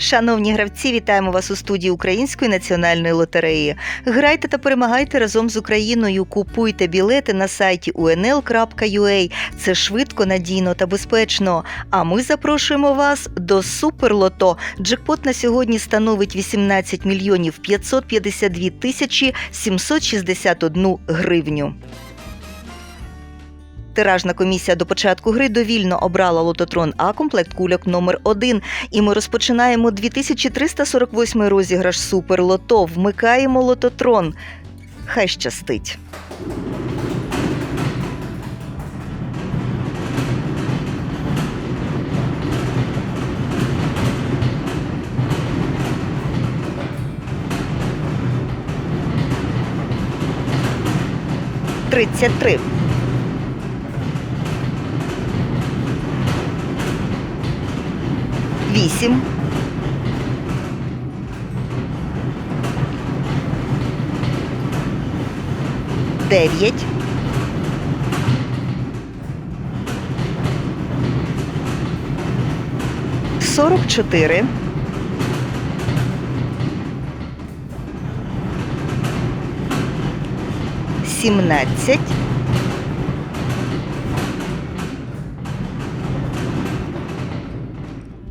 Шановні гравці, вітаємо вас у студії Української національної лотереї. Грайте та перемагайте разом з Україною. Купуйте білети на сайті unl.ua. Це швидко, надійно та безпечно. А ми запрошуємо вас до Суперлото. Джекпот на сьогодні становить 18 мільйонів 552 тисячі 761 гривню. Тиражна комісія до початку гри довільно обрала лототрон А комплект кульок номер 1 І ми розпочинаємо 2348 розіграш Суперлото. Вмикаємо лототрон. Хай щастить. Тридцять три. Вісім. Дев'ять. Сорок чотири. Сімнадцять.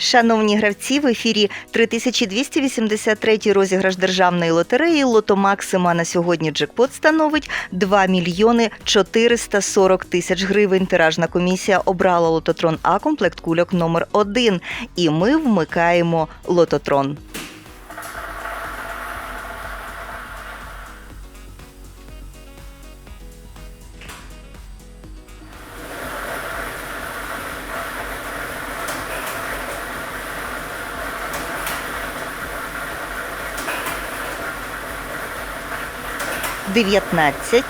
Шановні гравці, в ефірі 3283 розіграш державної лотереї Лото Максима на сьогодні джекпот становить 2 мільйони 440 тисяч гривень. Тиражна комісія обрала лототрон А комплект кульок номер 1 І ми вмикаємо лототрон. Дев'ятнадцять,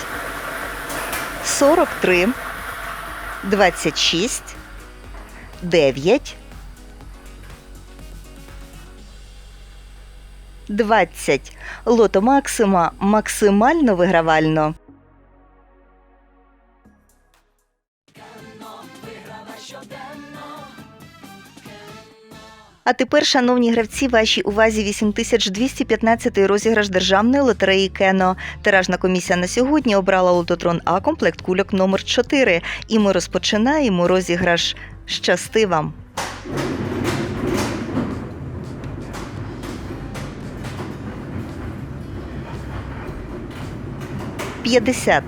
сорок три, двадцять шість, дев'ять, двадцять. Лото Максима максимально вигравально. А тепер, шановні гравці, вашій увазі 8215 розіграш державної лотереї Кено. Тиражна комісія на сьогодні обрала лототрон А комплект кульок номер 4 І ми розпочинаємо розіграш. Щасти вам! П'ятдесят.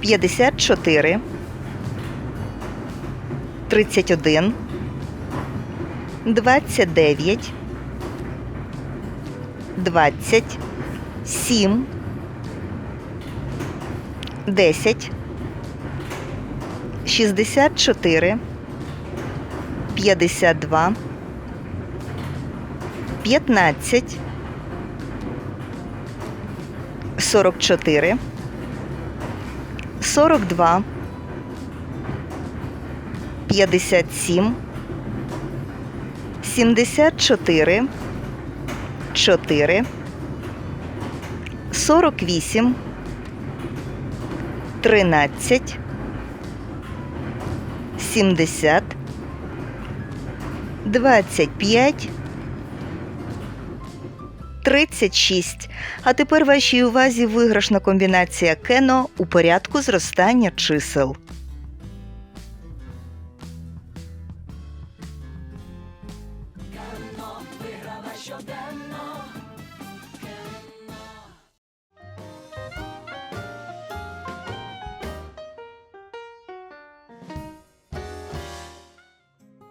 П'ятдесят чотири. 31, 29, 20, 7, 10, 64, 52, 15, 44, 42, 57, 74, 4, 48, 13, 70, 25, 36. А тепер вашій увазі виграшна комбінація кено у порядку зростання чисел.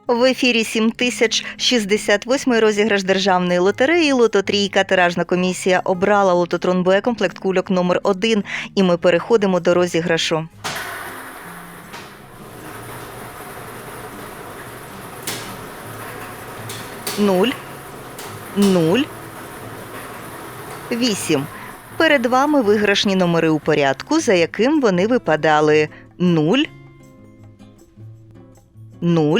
В ефірі 7068 розіграш державної лотереї Лото Трійка. Тиражна комісія обрала лототрон Б комплект кульок номер 1 І ми переходимо до розіграшу. Нуль. Нуль. Вісім. Перед вами виграшні номери у порядку, за яким вони випадали 0, 0